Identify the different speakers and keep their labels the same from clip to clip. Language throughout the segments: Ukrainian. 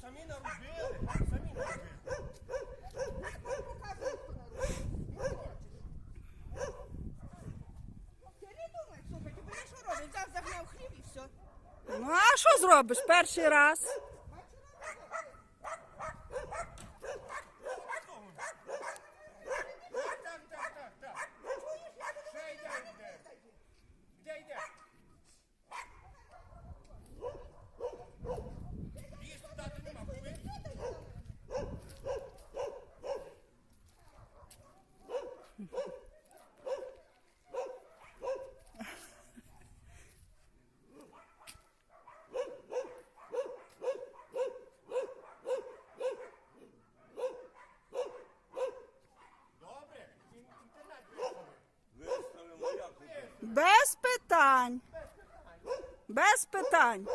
Speaker 1: Самі наробили, самі наробили.
Speaker 2: Ну а що зробиш перший раз? Без питань. Без питань.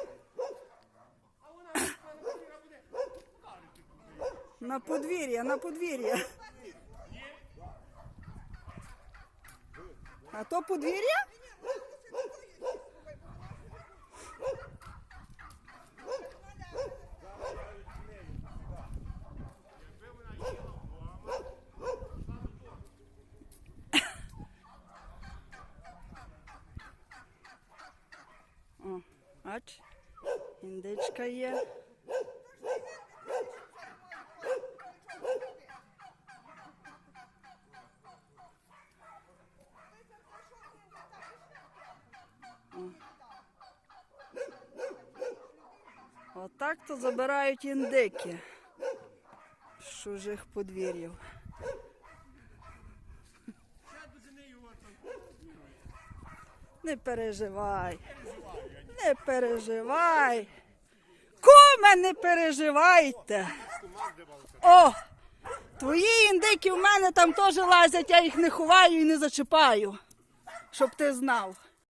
Speaker 2: На подвір'я, на подвір'я. А то подвір'я? О, бач, індичка є. Отак то забирають індики з чужих подвір'їв. Не переживай. Не переживай. Куме, не переживайте. О! Твої індики в мене там теж лазять, я їх не ховаю і не зачіпаю. Щоб ти знав.